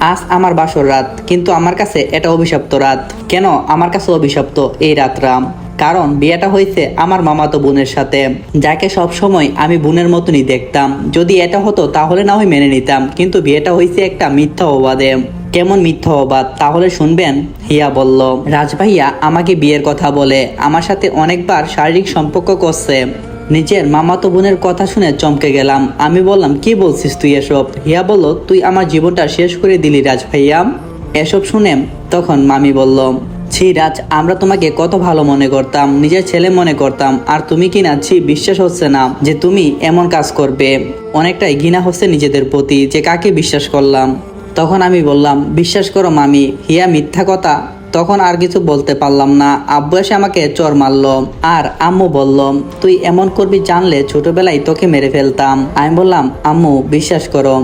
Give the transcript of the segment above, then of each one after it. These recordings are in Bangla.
আজ আমার বাসর রাত, কিন্তু আমার কাছে এটা অভিশপ্ত রাত। কেন? আমার কাছে অভিশপ্ত এই রাত রাম। কারণ বিয়েটা হয়েছে আমার মামাতো বোনের সাথে, যাকে সব সময় আমি বোনের মতনই দেখতাম। যদি এটা হতো, তাহলে না হয় মেনে নিতাম, কিন্তু বিয়েটা হয়েছে একটা মিথ্যা অবাদে। কেমন মিথ্যা অবাদ? তাহলে শুনবেন, হিয়া বলল। রাজভাইয়া আমাকে বিয়ের কথা বলে, আমার সাথে অনেকবার শারীরিক সম্পর্ক করছে। নিজের মামাতো বোনের কথা শুনে চমকে গেলাম। আমি বললাম, কি বলছিস তুই এসব? হিয়া বলল, তুই আমার জীবনটা শেষ করে দিলি রাজ ভাইয়া। এসব শুনে তখন মামি বলল, ছি রাজ, আমরা তোমাকে কত ভালো মনে করতাম, নিজের ছেলে মনে করতাম, আর তুমি কি না, ছি, বিশ্বাস হচ্ছে না যে তুমি এমন কাজ করবে। অনেকটাই ঘৃণা হচ্ছে নিজেদের প্রতি যে কাকে বিশ্বাস করলাম। তখন আমি বললাম, বিশ্বাস করো মামি, হিয়া মিথ্যা কথা তখন আর কিছু বলতে পারলাম না। আব্বু এসে আমাকে চর মারল আর আম্মু বলল, তুই এমন করবি জানলে ছোটবেলায় তোকে মেরে ফেলতাম। আমি বললাম, আম্মু, বিশ্বাস করো।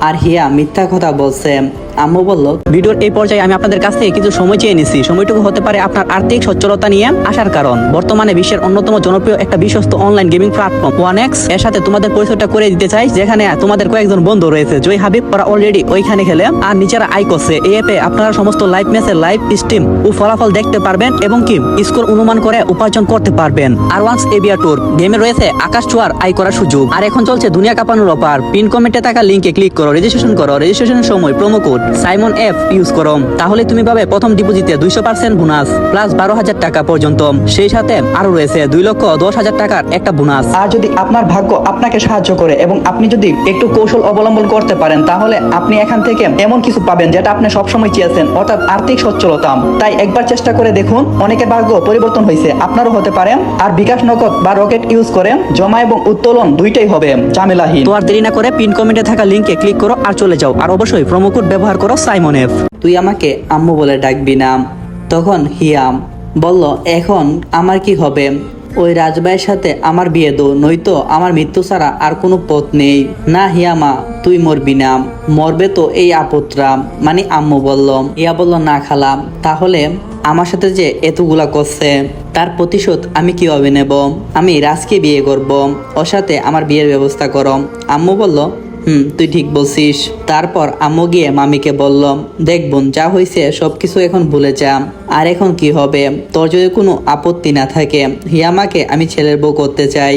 আর হিয়া মিথ্যা কথা বলছে। আম্মু বলল, ভিডিওর এই পর্যায়ে আমি আপনাদের কাছ থেকে কিছু সময় চেয়ে নিছি। সময়টুকু হতে পারে আপনার আর্থিক সচ্ছলতা নিয়ে আসার কারণ। বর্তমানে বিশ্বের অন্যতম জনপ্রিয় একটা বিশ্বস্ত অনলাইন গেমিং প্ল্যাটফর্ম ওয়ান এক্সের সাথে তোমাদের পরিচয়টা করে দিতে চাই, যেখানে তোমাদের কয়েকজন বন্ধু রয়েছে। জয় হাবিব, ওরা অলরেডি ওইখানে খেলে। আর নিচেরা আই করছে। এই অ্যাপে আপনারা সমস্ত লাইভ ম্যাচের লাইভ স্ট্রিম ও ফলাফল দেখতে পারবেন এবং কি স্কোর অনুমান করে উপার্জন করতে পারবেন। আর ওয়ান্স এবিয়া ট্যুর গেমে রয়েছে আকাশ ছোঁয়ার আই করার সুযোগ। আর এখন চলছে দুনিয়া কাঁপানোর অপার পিন কমেন্টে থাকা লিঙ্কে ক্লিক করো রেজিস্ট্রেশন করো। রেজিস্ট্রেশনের সময় promo code Simon F use করো তাহলে তুমি পাবে প্রথম ডিপোজিটে দুইশো পার্সেন্ট বোনাস প্লাস বারো হাজার টাকা পর্যন্ত। সেই সাথে আরও রয়েছে দুই লক্ষ দশ হাজার টাকার একটা বোনাস। আর যদি আপনার ভাগ্য আপনাকে সাহায্য করে এবং আপনি যদি একটু কৌশল অবলম্বন করতে পারেন তাহলে আপনি এখান থেকে এমন কিছু পাবেন যেটা আপনি সবসময় চেয়েছেন অর্থাৎ আর্থিক সচ্ছলতা। তাই একবার চেষ্টা করে দেখুন অনেকের ভাগ্য পরিবর্তন হয়েছে। আপনারও হতে পারে আর বিকাশ নগদ বা রকেট ইউজ করে জমা এবং উত্তোলন দুইটাই হবে ঝামেলাহীন। তো আর দেরি না করে পিন কমেন্টে থাকা লিঙ্কে ক্লিক করো আর চলে যাও। আর অবশ্যই প্রোমো কোড ব্যবহার করো সাইমন তুই আমাকে আম্মু বলে ডাকবি না। তখন হিয়াম বলল, এখন আমার কি হবে? ওই রাজবাইয়ের সাথে আমার বিয়ে দো, নয়তো আমার মৃত্যু ছাড়া আর কোনো পথ নেই। না হিয়ামা, তুই মরবি না। মরবে তো এই আপত্রা মানে আম্মু বলল। হিয়া বলল, না খালাম তাহলে আমার সাথে যে এতগুলা করছে, তার প্রতিশোধ আমি কীভাবে নেব? আমি রাজকে বিয়ে করব, ওর সাথে আমার বিয়ের ব্যবস্থা করো। আম্মু বলল হুম, তুই ঠিক বলছিস। তারপর আম্মু গিয়ে মামিকে বলল, দেখ বোন, যা হয়েছে সবকিছু এখন ভুলে যা। আর এখন কি হবে? তোর যদি কোনো আপত্তি না থাকে, হিয়ামাকে আমি ছেলের বউ করতে চাই।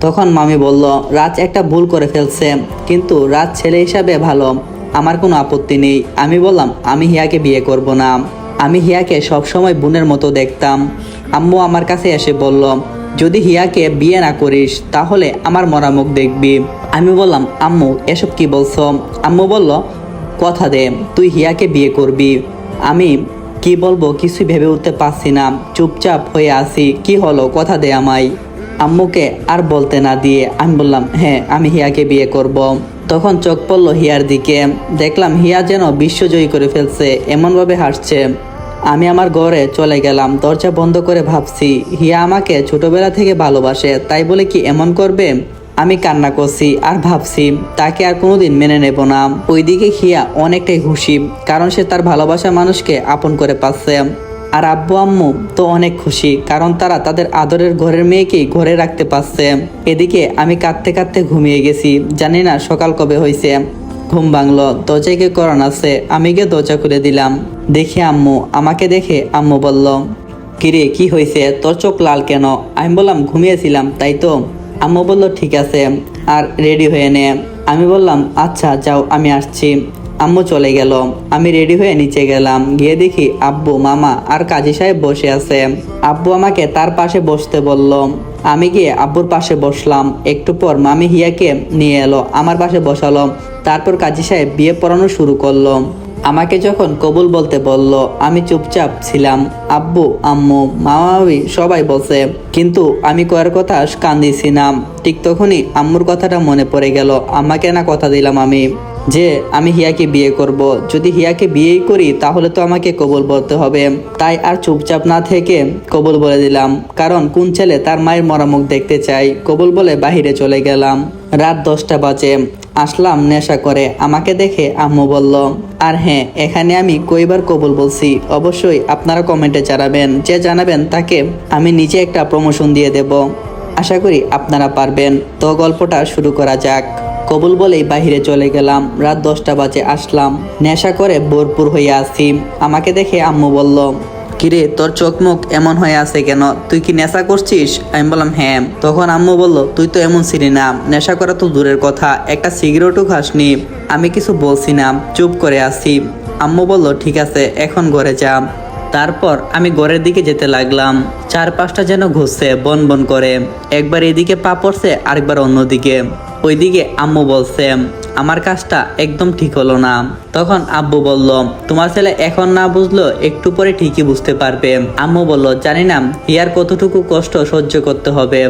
তখন মামি বলল, রাজ একটা ভুল করে ফেলছে, কিন্তু রাজ ছেলে হিসাবে ভালো। আমার কোনো আপত্তি নেই। আমি বললাম, আমি হিয়াকে বিয়ে করব না। আমি হিয়াকে সবসময় বোনের মতো দেখতাম। আম্মু আমার কাছে এসে বলল, যদি হিয়াকে বিয়ে না করিস, তাহলে আমার মরামুখ দেখবি। আমি বললাম, আম্মু, এসব কি বলছো? আম্মু বলল, কথা দে, তুই হিয়াকে বিয়ে করবি। আমি, কি বলব, কিছুই ভেবে উঠতে পারছি না, চুপচাপ হয়ে আছি, কি হলো, কথা দে আমায়। আম্মুকে আর বলতে না দিয়ে আমি বললাম হ্যাঁ আমি হিয়াকে বিয়ে করব। তখন চোখ পড়ল হিয়ার দিকে, দেখলাম হিয়া যেন বিশ্বজয়ী করে ফেলছে, এমনভাবে হাসছে। আমি আমার ঘরে চলে গেলাম, দরজা বন্ধ করে ভাবছি, হিয়া আমাকে ছোটবেলা থেকে ভালোবাসে, তাই বলে কি এমন করবে? আমি কান্না করছি আর ভাবছি, তাকে আর কোনোদিন মেনে নেব না। ওইদিকে হিয়া অনেকটাই খুশি, কারণ সে তার ভালোবাসা মানুষকে আপন করে পাচ্ছে। আর আব্বু আম্মু তো অনেক খুশি, কারণ তারা তাদের আদরের ঘরের মেয়েকেই ঘরে রাখতে পারছে। এদিকে আমি কাঁদতে কাঁদতে ঘুমিয়ে গেছি, জানি না সকাল কবে হয়েছে ঘুম ভাঙলো, দরজায় কে করান আছে, আমি গিয়ে দরজা খুলে দিলাম। দেখি আম্মু, আমাকে দেখে আম্মু বলল, কিরে, কি হয়েছে তোর চোখ লাল কেন? আমি বললাম, ঘুমিয়েছিলাম, তাই তো? আম্মু বলল, ঠিক আছে, আর রেডি হয়ে নে। আমি বললাম আচ্ছা যাও, আমি আসছি। আম্মু চলে গেল। আমি রেডি হয়ে নিচে গেলাম। গিয়ে দেখি আব্বু, মামা আর কাজী সাহেব বসে আছে। আব্বু আমাকে তার পাশে বসতে বলল। আমি গিয়ে আব্বুর পাশে বসলাম। একটু পর মামি হিয়াকে নিয়ে এলো, আমার পাশে বসালো। তারপর কাজী সাহেব বিয়ে পড়ানো শুরু করল। আমাকে যখন কবুল বলতে বলল, আমি চুপচাপ ছিলাম, আব্বু, আম্মু মামাবি সবাই বসে কিন্তু আমি কয়ের কথা কান্দিছি না। ঠিক তখনই আম্মুর কথাটা মনে পড়ে গেল আমাকে না কথা দিলাম আমি যে আমি হিয়াকে বিয়ে করব। যদি হিয়াকে বিয়েই করি, তাহলে তো আমাকে কবুল বলতে হবে। তাই আর চুপচাপ না থেকে কবুল বলে দিলাম, কারণ কোন ছেলে তার মায়ের মরামুখ দেখতে চাই কবুল বলে বাহিরে চলে গেলাম। রাত দশটা বাজে। আসলাম, নেশা করে। আমাকে দেখে আম্মু বলল, আর হ্যাঁ এখানে আমি কইবার কবুল বলছি। অবশ্যই আপনারা কমেন্টে জানাবেন। যে জানাবেন তাকে আমি নিজে একটা প্রমোশন দিয়ে দেব। আশা করি আপনারা পারবেন। তো গল্পটা শুরু করা যাক। কবুল বলেই বাহিরে চলে গেলাম। রাত দশটা বাজে, আসলাম। নেশা করে ভরপুর হয়ে আসি আমাকে দেখে আম্মু বলল কিরে, তোর চোখ মুখ এমন হয়ে আছে কেন? তুই কি নেশা করছিস? আমি বললাম হ্যাঁ। তখন আম্মু বলল, তুই তো এমন ছিলি না, নেশা করা তো দূরের কথা, একটা সিগারেটও খাসনি, আমি কিছু বলছি না, চুপ করে আসি আম্মু বলল, ঠিক আছে, এখন ঘরে যা। তারপর আমি ঘরের দিকে যেতে লাগলাম। চারপাশটা যেন ঘুরছে, বন বন করে। একবার এদিকে পা পড়ছে, আরেকবার অন্যদিকে। ওইদিকে আম্মু বলছে আমার কাজটা একদম ঠিক হলো না। তখন আব্বু বলল, তোমার ছেলে এখন না বুঝলো একটু পরে ঠিকই বুঝতে পারবে। আম্মু বলল, জানি না, হিয়ার কতটুকু কষ্ট সহ্য করতে হবে।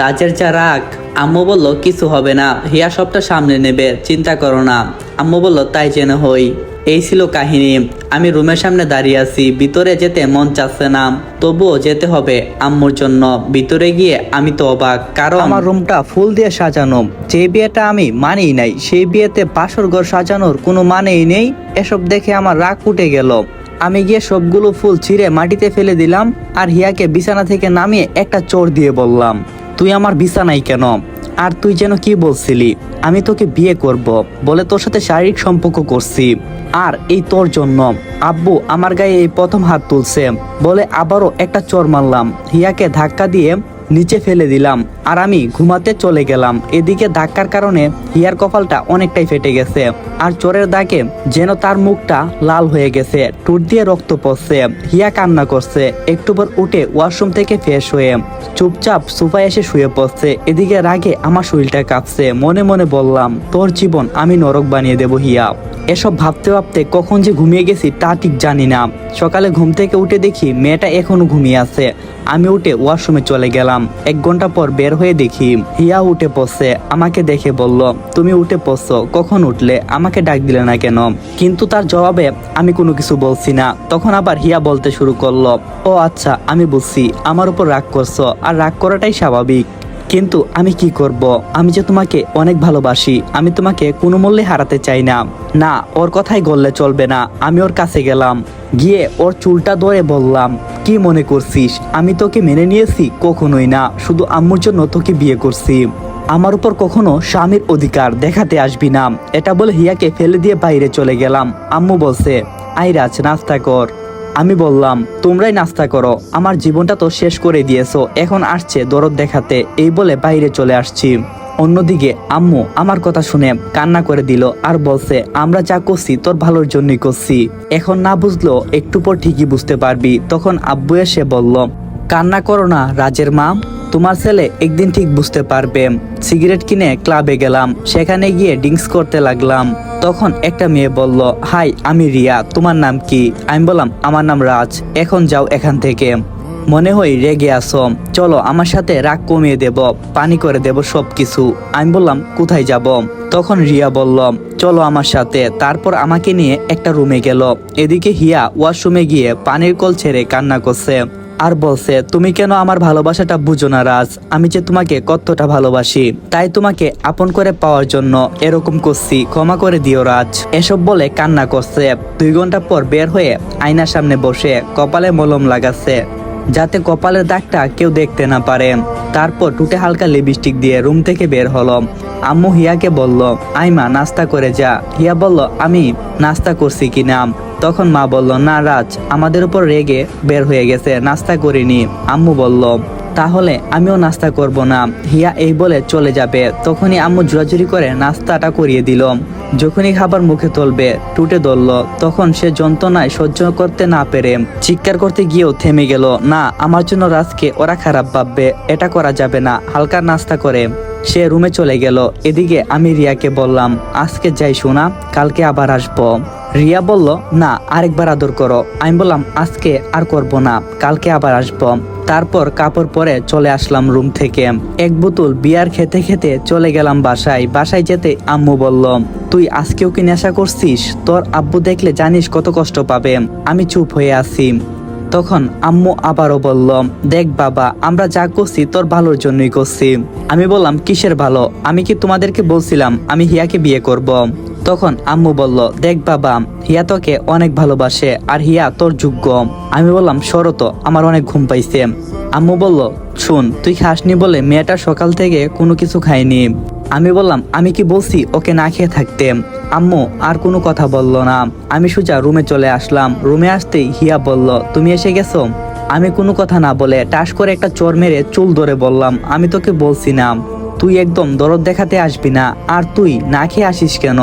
রাজের যা রাগ আম্মু বলল, কিছু হবে না, হিয়া সবটা সামনে নেবে, চিন্তা করো না। আম্মু বলল, তাই যেন হই। এই ছিল কাহিনী। আমি রুমের সামনে দাঁড়িয়ে আছি, ভিতরে যেতে মন চাচ্ছে না। তবুও যেতে হবে আম্মুর জন্য। ভিতরে গিয়ে আমি তো অবাক, কারণ আমার রুমটা ফুল দিয়ে সাজানো। যে বিয়েটা আমি মানেই নাই, সেই বিয়েতে বাসর ঘর সাজানোর কোনো মানেই নেই। এসব দেখে আমার রাগ উঠে গেল। আমি গিয়ে সবগুলো ফুল ছিঁড়ে মাটিতে ফেলে দিলাম, আর হিয়াকে বিছানা থেকে নামিয়ে একটা চোর দিয়ে বললাম। তুই আমার বিছানাই কেন? আর তুই যেন কি বলছিলি? আমি তোকে বিয়ে করব, বলে তোর সাথে শারীরিক সম্পর্ক করছি। আর এই তোর জন্য, আব্বু আমার গায়ে এই প্রথম হাত তুলছে, বলে আবারও একটা চোর মারলাম। হিয়াকে ধাক্কা দিয়ে নিচে ফেলে দিলাম আর আমি ঘুমাতে চলে গেলাম। এদিকে ধাক্কার কারণে হিয়ার কপালটা অনেকটাই ফেটে গেছে আর চোরের দাগে যেন তার মুখটা লাল হয়ে গেছে টুট দিয়ে রক্ত পড়ছে। হিয়া কান্না করছে, একটু পর উঠে ওয়াশরুম থেকে ফ্রেশ হয়ে চুপচাপ সোফায় এসে শুয়ে পড়ছে। এদিকে রাগে আমার শরীরটা কাঁপছে, মনে মনে বললাম, তোর জীবন আমি নরক বানিয়ে দেব হিয়া। এসব ভাবতে ভাবতে কখন যে ঘুমিয়ে গেছি তা ঠিক জানি না। সকালে ঘুম থেকে উঠে দেখি মেয়েটা এখনও ঘুমিয়ে আছে। আমি উঠে ওয়াশরুমে চলে গেলাম। এক ঘণ্টা পর বের হয়ে দেখি হিয়া উঠে পড়ছে। আমাকে দেখে বলল, তুমি উঠে পড়ছো, কখন উঠলে? আমাকে ডাক দিলে না কেন? কিন্তু তার জবাবে আমি কোনো কিছু বলছি না। তখন আবার হিয়া বলতে শুরু করল, ও আচ্ছা আমি বুঝছি। আমার উপর রাগ করছ, আর রাগ করাটাই স্বাভাবিক। কিন্তু আমি কি করব? আমি যে তোমাকে অনেক ভালোবাসি, আমি তোমাকে কোনো মূল্যে হারাতে চাই না। না, ওর কথাই গললে চলবে না। আমি ওর কাছে গেলাম। গিয়ে ওর চুলটা ধরে বললাম, কি মনে করছিস? আমি তোকে মেনে নিয়েছি কখনোই না। শুধু আম্মুর জন্য তোকে বিয়ে করছি। আমার উপর কখনো স্বামীর অধিকার দেখাতে আসবি না। এটা বলে হিয়াকে ফেলে দিয়ে বাইরে চলে গেলাম। আম্মু বলছে আইরাজ নাস্তা কর। আমি বললাম, তোমরাই নাস্তা করো। আমার জীবনটা তো শেষ করে দিয়েছ। এখন আসছে দরদ দেখাতে এই বলে বাইরে চলে আসছি। অন্যদিকে আম্মু আমার কথা শুনে কান্না করে দিল আর বলছে, আমরা যা করছি, তোর ভালোর জন্যই করছি। এখন না বুঝলো, একটু পর ঠিকই বুঝতে পারবি তখন আব্বু এসে বলল, কান্না করো না, রাজের মা। তোমার ছেলে একদিন ঠিক বুঝতে পারবে। সিগারেট কিনে ক্লাবে গেলাম। সেখানে গিয়ে ড্রিঙ্কস করতে লাগলাম। তখন একটা মেয়ে বলল, হাই, আমি রিয়া, তোমার নাম কি? আমি বললাম, আমার নাম রাজ, এখন যাও এখান থেকে। মনে হয় রেগে আসো চলো, আমার সাথে রাগ কমিয়ে দেব, পানি করে দেব সব কিছু আমি বললাম, কোথায় যাব? তখন রিয়া বলল, চলো আমার সাথে। তারপর আমাকে নিয়ে একটা রুমে গেল। এদিকে হিয়া ওয়াশরুমে গিয়ে পানির কল ছেড়ে কান্না করছে। আর বলছে, তুমি কেন আমার ভালোবাসাটা বুঝো না রাজ? আমি যে তোমাকে কতটা ভালোবাসি, তাই তোমাকে আপন করে পাওয়ার জন্য এরকম করছি। ক্ষমা করে দিও রাজ। এসব বলে কান্না করছে। দুই ঘণ্টা পর বের হয়ে আয়নার সামনে বসে কপালে মলম লাগাচ্ছে, যাতে কপালের দাগটা কেউ দেখতে না পারে। তারপর টুটে হালকা লিপস্টিক দিয়ে রুম থেকে বের হলো। আম্মু হিয়াকে বলল, আইমা, নাস্তা করে যা। হিয়া বলল, আমি নাস্তা করছি কিনা? তখন মা বলল, না রাজ, আমাদের উপর রেগে বের হয়ে গেছে, নাস্তা করিনি। আম্মু বলল, তাহলে আমিও নাস্তা করব না। হিয়া এই বলে চলে যাবে। তখনই আম্মু জোরাজুরি করে নাস্তাটা করিয়ে দিল। যখনই খাবার মুখে তুলবে, টুটে ধরল, তখন সে যন্ত্রণায় সহ্য করতে না পেরে চিৎকার করতে গিয়েও থেমে গেল। না, আমার জন্য রাজকে ওরা খারাপ ভাববে, এটা করা যাবে না, হালকা নাস্তা করে। সে রুমে চলে গেল। এদিকে আমি রিয়াকে বললাম, আজকে যাই শোনা কালকে আবার আসব। রিয়া বলল, না, আরেকবার আদর করো। আমি বললাম, আজকে আর করব না, কালকে আবার আসব। তারপর কাপড় পরে চলে আসলাম রুম থেকে। এক বোতল বিয়ার খেতে খেতে চলে গেলাম বাসায়। বাসায় যেতে আম্মু বলল, তুই আজকেও কি নেশা করছিস? তোর আব্বু দেখলে জানিস কত কষ্ট পাবে। আমি চুপ হয়ে আছি। তখন আম্মু আবারও বলল, দেখ বাবা, আমরা যা করছি তোর ভালোর জন্যই করছি। আমি বললাম, কিসের ভালো? আমি কি তোমাদেরকে বলছিলাম আমি হিয়াকে বিয়ে করব। তখন আম্মু বলল, দেখ বাবা, হিয়া তোকে অনেক ভালোবাসে, আর হিয়া তোর যোগ্য। আমি বললাম শরত আমার অনেক ঘুম পাইছে। আম্মু বলল, শুন, তুই খাসনি বলে মেয়েটা সকাল থেকে কোনো কিছু খায়নি। আমি বললাম, আমি কি বলছি, ওকে না খেয়ে থাকতে? আম্মু আর কোনো কথা বলল না। আমি সোজা রুমে চলে আসলাম। রুমে আসতেই হিয়া বলল, তুমি এসে গেছো? আমি কোনো কথা না বলে টাস করে একটা চোর মেরে চুল ধরে বললাম, আমি তোকে বলছি না। তুই একদম দরদ দেখাতে আসবি না, আর তুই না খেয়ে আসিস কেন?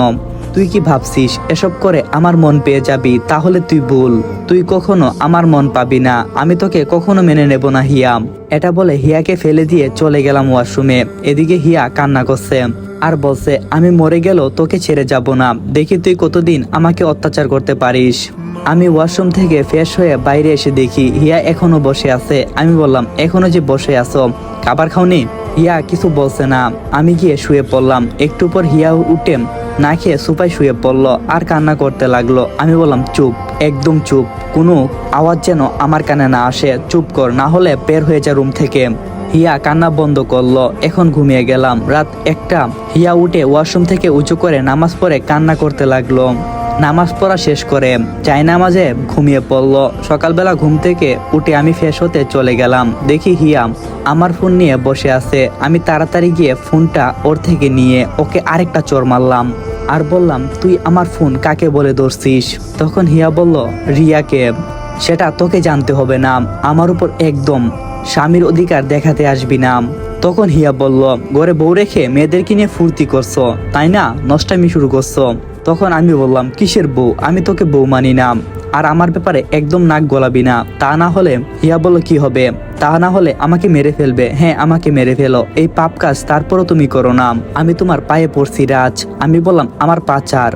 তুই কি ভাবছিস, এসব করে আমার মন পেয়ে যাবি, তাহলে তুই ভুল। তুই কখনো আমার মন পাবি না, আমি তোকে কখনো মেনে নেব না, হিয়া। এটা বলে হিয়াকে ফেলে দিয়ে চলে গেলাম ওয়াশরুমে। এদিকে হিয়া কান্না করছে। আর বলছে, আমি মরে গেলেও তোকে ছেড়ে যাব না। দেখি তুই কতদিন আমাকে অত্যাচার করতে পারিস। আমি ওয়াশরুম থেকে ফ্রেশ হয়ে বাইরে এসে দেখি হিয়া এখনও বসে আছে। আমি বললাম, এখনও যে বসে আছো, খাবার খাওনি? হিয়া কিছু বলছে না। আমি গিয়ে শুয়ে পড়লাম। একটু পর হিয়া উঠে না খেয়ে সুপাই শুয়ে পড়ল, আর কান্না করতে লাগল। আমি বললাম, চুপ, একদম চুপ। কোনো আওয়াজ যেন আমার কানে না আসে। চুপ কর, না হলে বের হয়ে যায় রুম থেকে। হিয়া কান্না বন্ধ করল। এখন ঘুমিয়ে গেলাম। রাত একটা, হিয়া উঠে ওয়াশরুম থেকে উঁচু করে নামাজ পড়ে কান্না করতে লাগল। নামাজ পড়া শেষ করে চাই নামাজে ঘুমিয়ে পড়ল। সকালবেলা ঘুম থেকে উঠে আমি ফ্রেশ হতে চলে গেলাম। দেখি হিয়া আমার ফোন নিয়ে বসে আছে। আমি তাড়াতাড়ি গিয়ে ফোনটা ওর থেকে নিয়ে ওকে আরেকটা চোর মারলাম। আর বললাম, তুই আমার ফোন কাকে বলে ধরছিস? তখন হিয়া বলল, রিয়াকে। সেটা তোকে জানতে হবে না। আমার উপর একদম স্বামীর অধিকার দেখাতে আসবি না। তখন হিয়া বলল, ঘরে বউ রেখে মেয়েদেরকে নিয়ে ফুর্তি করছ, তাই না? নষ্টামি শুরু করছ। তখন আমি বললাম, কিসের বউ? আমি তোকে বউ মানি না। আর আমার ব্যাপারে একদম নাক গলাবি না। তা না হলে হিয়া বলল, কি হবে? তা না হলে আমাকে মেরে ফেলবে। হ্যাঁ আমাকে মেরে ফেলো। এই পাপ কাজ তারপরও তুমি করো না। আমি তোমার পায়ে পড়ছি, রাজ। আমি বললাম, আমার পা চার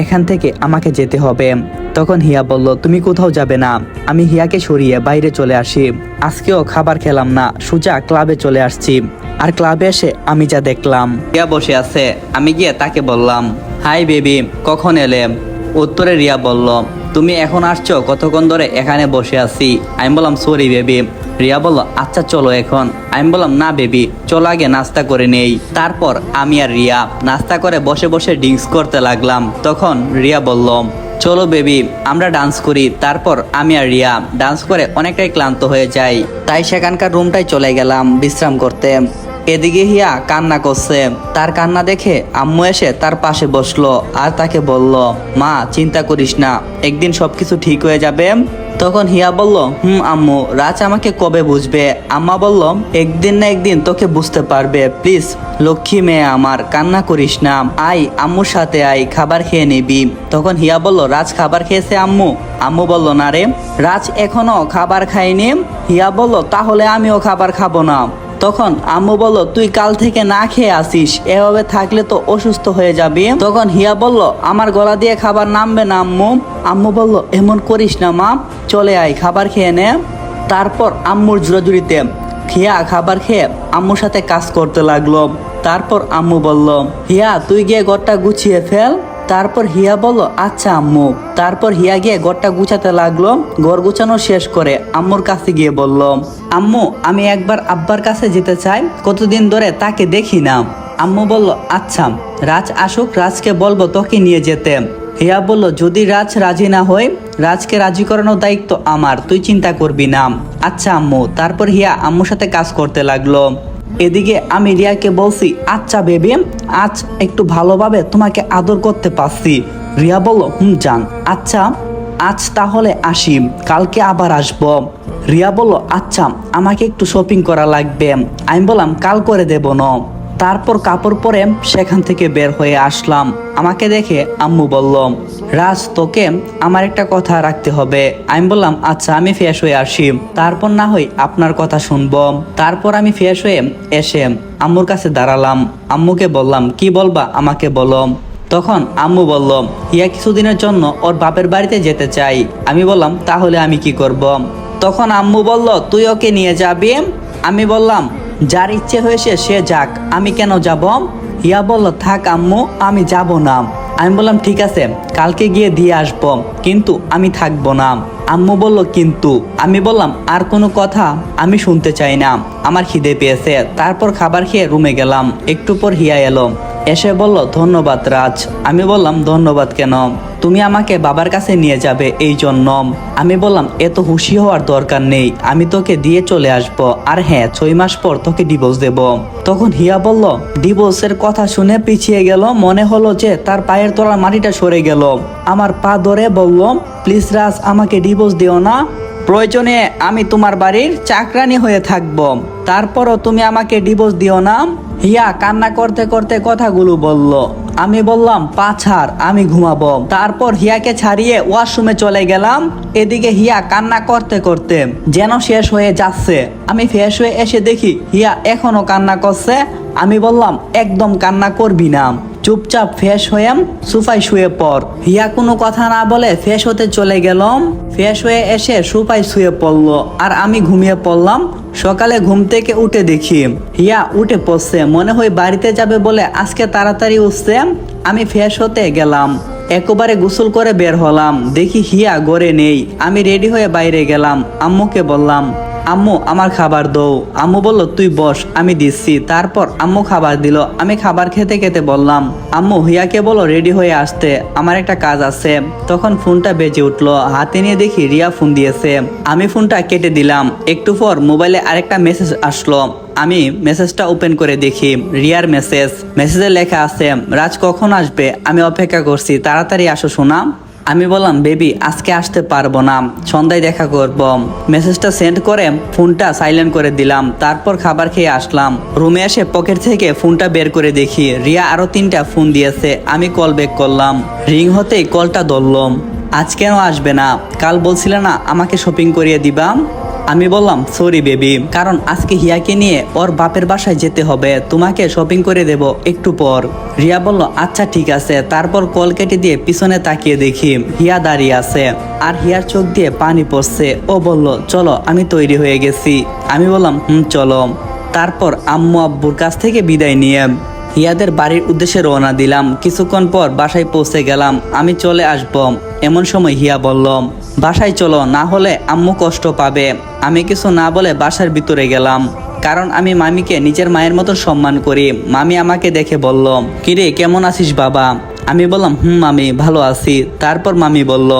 এখান থেকে আমাকে যেতে হবে। তখন হিয়া বলল, তুমি কোথাও যাবে না। আমি হিয়াকে সরিয়ে বাইরে চলে আসি। আজকেও খাবার খেলাম না। সোজা ক্লাবে চলে আসছি। আর ক্লাবে এসে আমি যা দেখলাম। হিয়া বসে আছে। আমি গিয়ে তাকে বললাম, হাই বেবি, কখন এলে? উত্তরে রিয়া বলল, তুমি এখন আসছো কতক্ষণ ধরে এখানে বসে আছি? আমি বললাম, সরি বেবি। রিয়া বলল আচ্ছা চলো এখন। আমি বললাম, না বেবি, চলো আগে নাস্তা করে নেই। তারপর আমি আর রিয়া নাস্তা করে বসে বসে ড্রিঙ্কস করতে লাগলাম। তখন রিয়া বলল, চলো বেবি, আমরা ডান্স করি। তারপর আমি আর রিয়া ডান্স করে অনেকটাই ক্লান্ত হয়ে যাই। তাই সেখানকার রুমটাই চলে গেলাম বিশ্রাম করতে। এদিকে হিয়া কান্না করছে। তার কান্না দেখে আম্মু এসে তার পাশে বসল আর তাকে বলল, মা, চিন্তা করিস না, একদিন সবকিছু ঠিক হয়ে যাবে। তখন হিয়া বলল, হুম, আম্মু, রাজ আমাকে কবে বুঝবে? আম্মা বলল, একদিন না একদিন তোকে বুঝতে পারবে। প্লিজ, লক্ষ্মী মেয়ে আমার, কান্না করিস না। আই আম্মুর সাথে আই খাবার খেয়ে নিবি। তখন হিয়া বলল, রাজ খাবার খেয়েছে, আম্মু? আম্মু বলল, না রে, রাজ এখনও খাবার খায়নি। হিয়া বলল, তাহলে আমিও খাবার খাব না। তখন আম্মু বলল, তুই কাল থেকে না খেয়ে আসিস, এভাবে থাকলে তো অসুস্থ হয়ে যাবি। তখন হিয়া বলল, আমার গলা দিয়ে খাবার নামবে না আম্মু। আম্মু বলল, এমন করিস না মা, চলে আয়, খাবার খেয়ে নে। তারপর আম্মুর জুড়াজুড়িতে হিয়া খাবার খেয়ে আম্মুর সাথে কাজ করতে লাগল। তারপর আম্মু বলল, হিয়া, তুই গিয়ে ঘরটা গুছিয়ে ফেল। তারপর হিয়া বলল আচ্ছা আম্মু। তারপর হিয়া গিয়ে ঘরটা গুছাতে লাগল। ঘর গুছানো শেষ করে আম্মুর কাছে গিয়ে বলল, আম্মু, আমি একবার আব্বার কাছে যেতে চাই। কতদিন ধরে তাকে দেখি না। আম্মু বলল আচ্ছা রাজ আসুক, রাজকে বলব তোকে নিয়ে যেতে। হিয়া বলল, যদি রাজ রাজি না হয়, রাজকে রাজি করানোর দায়িত্ব আমার, তুই চিন্তা করবি না। আচ্ছা আম্মু। তারপর হিয়া আম্মুর সাথে কাজ করতে লাগল। এদিকে আমি রিয়াকে বলছি আচ্ছা বেবি, আজ একটু ভালোভাবে তোমাকে আদর করতে পারছি। রিয়া বলল, হুম, যান। আচ্ছা আজ তাহলে আসি, কালকে আবার আসব। রিয়া বলল আচ্ছা আমাকে একটু শপিং করা লাগবে। আমি বললাম, কাল করে দেব না। তারপর কাপড় পরে সেখান থেকে বের হয়ে আসলাম। আমাকে দেখে আম্মু বলল, রাজ, তোকে আমার একটা কথা রাখতে হবে। আমি বললাম আচ্ছা আমি ফ্রেশ হয়ে আসি। তারপর না হয় আপনার কথা শুনব। তারপর আমি ফ্রেশ হয়ে এসে আম্মুর কাছে দাঁড়ালাম। আম্মুকে বললাম, কি বলবা? আমাকে বলো। তখন আম্মু বলল হিয়া কিছুদিনের জন্য ওর বাপের বাড়িতে যেতে চাই। আমি বললাম, তাহলে আমি কি করব। তখন আম্মু বলল, তুই ওকে নিয়ে যাবি? আমি বললাম যার ইচ্ছে হয়েছে সে যাক। আমি কেন যাব? ইয়া বলল, থাক আম্মু, আমি যাব না। আমি বললাম, ঠিক আছে, কালকে গিয়ে দিয়ে আসব, কিন্তু আমি থাকব না। আম্মু বলল, কিন্তু? আমি বললাম, আর কোনো কথা আমি শুনতে চাই না। আমার খিদে পেয়েছে। তারপর খাবার খেয়ে রুমে গেলাম। একটু পর হিয়া এলো। এসে বলল, ধন্যবাদ রাজ। আমি বললাম, ধন্যবাদ কেন? তুমি আমাকে বাবার কাছে নিয়ে যাবে এই জন্য। আমি বললাম এত খুশি হওয়ার দরকার নেই। আমি তোকে দিয়ে চলে আসব। আর হ্যাঁ ছয় মাস পর তোকে ডিভোর্স দেব। তখন হিয়া বলল ডিভোর্সের কথা শুনে পিছিয়ে গেল। মনে হলো যে তার পায়ের তলার মাটিটা সরে গেল। আমার পা ধরে বলল, প্লিজ রাজ, আমাকে ডিভোর্স দিও না। প্রয়োজনে আমি তোমার বাড়ির চাকরানি হয়ে থাকব। তারপরও তুমি আমাকে ডিভোর্স দিও না। হিয়া কান্না করতে করতে কথাগুলো বলল। আমি বললাম পা ছাড় আমি ঘুমাবো। তারপর হিয়াকে ছাড়িয়ে ওয়াশরুমে চলে গেলাম। এদিকে হিয়া কান্না করতে করতে যেন শেষ হয়ে যাচ্ছে। আমি ফ্রেশ হয়ে এসে দেখি, হিয়া এখনও কান্না করছে। আমি বললাম, একদম কান্না করবি না। চুপচাপ ফ্রেশ হয়ে সুফাই শুয়ে পড়। হিয়া কোনো কথা না বলে ফ্রেশ হতে চলে গেলাম। ফ্রেশ হয়ে এসে সুফাই শুয়ে পড়ল। আর আমি ঘুমিয়ে পড়লাম। সকালে ঘুম থেকে উঠে দেখি। হিয়া উঠে পড়ছে। মনে হয় বাড়িতে যাবে বলে আজকে তাড়াতাড়ি উঠছে। আমি ফ্রেশ হতে গেলাম। একবারে গোসল করে বের হলাম। দেখি হিয়া গড়ে নেই। আমি রেডি হয়ে বাইরে গেলাম। আম্মুকে বললাম আম্মু, আমার খাবার দৌ আম্মু বলল, তুই বস, আমি দিচ্ছি। তারপর আম্মু খাবার দিল। আমি খাবার খেতে খেতে বললাম, আম্মু, হিয়াকে বলো রেডি হয়ে আসতে, আমার একটা কাজ আছে। তখন ফোনটা বেজে উঠল। হাতে নিয়ে দেখি রিয়া ফোন দিয়েছে। আমি ফোনটা কেটে দিলাম। একটু পর মোবাইলে আরেকটা মেসেজ আসলো। আমি মেসেজটা ওপেন করে দেখি, রিয়ার মেসেজ। মেসেজে লেখা আছে, রাজ কখন আসবে? আমি অপেক্ষা করছি, তাড়াতাড়ি আসো শোনা আমি বললাম, বেবি, আজকে আসতে পারব না। সন্ধ্যায় দেখা করব। মেসেজটা সেন্ড করে ফোনটা সাইলেন্ট করে দিলাম। তারপর খাবার খেয়ে আসলাম। রুমে এসে পকেট থেকে ফোনটা বের করে দেখি, রিয়া আরও তিনটা ফোন দিয়েছে। আমি কল ব্যাক করলাম। রিং হতেই কলটা ধরলাম আজ কেন আসবে না? কাল বলছিলে না আমাকে শপিং করিয়ে দিবা? আমি বললাম সরি বেবি কারণ আজকে হিয়াকে নিয়ে ওর বাপের বাসায় যেতে হবে। তোমাকে শপিং করে দেব একটু পর। রিয়া বলল আচ্ছা ঠিক আছে। তারপর কল কেটে দিয়ে পিছনে তাকিয়ে দেখি হিয়া দাঁড়িয়ে আছে আর হিয়ার চোখ দিয়ে পানি পড়ছে। ও বলল, চলো, আমি তৈরি হয়ে গেছি। আমি বললাম, হুম, চলো। তারপর আম্মু আব্বুর কাছ থেকে বিদায় নিয়ে হিয়াদের বাড়ির উদ্দেশ্যে রওনা দিলাম। কিছুক্ষণ পর বাসায় পৌঁছে গেলাম। আমি চলে আসব, এমন সময় হিয়া বলল বাসায় চলো, না হলে আম্মু কষ্ট পাবে। আমি কিছু না বলে বাসার ভিতরে গেলাম। কারণ আমি মামিকে নিজের মায়ের মতো সম্মান করি। মামি আমাকে দেখে বলল, কিরে, কেমন আছিস বাবা? আমি বললাম, হুম মামি, ভালো আছি। তারপর মামি বলল,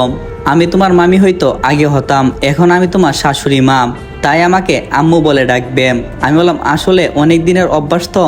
আমি তোমার মামি হয়তো আগে হতাম, এখন আমি তোমার শাশুড়ি মা। তাই আমাকে আম্মু বলে ডাকবে। আমি বললাম, আসলে অনেক দিনের অভ্যাস তো?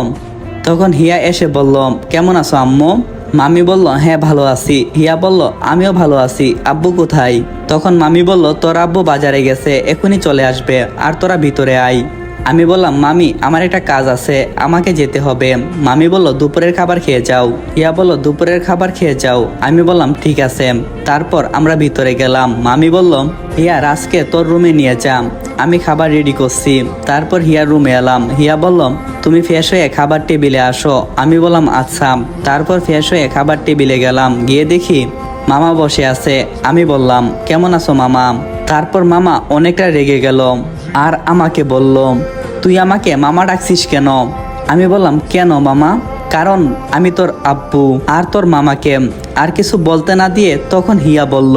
তখন হিয়া এসে বলল, কেমন আছো আম্মু? মামি বলল হ্যাঁ ভালো আছি। হিয়া বলল, আমিও ভালো আছি। আব্বু কোথায়? তখন মামি বলল, তোর আব্বু বাজারে গেছে, এখনই চলে আসবে, আর তোরা ভিতরে আয়। আমি বললাম, মামি, আমার একটা কাজ আছে, আমাকে যেতে হবে। মামি বলল, দুপুরের খাবার খেয়ে যাও। হিয়া বলল, দুপুরের খাবার খেয়ে যাও। আমি বললাম, ঠিক আছে। তারপর আমরা ভিতরে গেলাম। মামি বলল, হিয়া রাজকে তোর রুমে নিয়ে যাম। আমি খাবার রেডি করছি। তারপর হিয়ার রুমে এলাম। হিয়া বলল, তুমি ফ্রেশ হয়ে খাবার টেবিলে আসো। আমি বললাম আচ্ছা। তারপর ফ্রেশ হয়ে খাবার টেবিলে গেলাম। গিয়ে দেখি মামা বসে আছে। আমি বললাম, কেমন আছো মামা? তারপর মামা অনেকটা রেগে গেল আর আমাকে বলল তুই আমাকে মামা ডাকছিস কেন? আমি বললাম, কেন মামা? কারণ আমি তোর আব্বু, আর তোর মামাকে, আর কিছু বলতে না দিয়ে তখন হিয়া বলল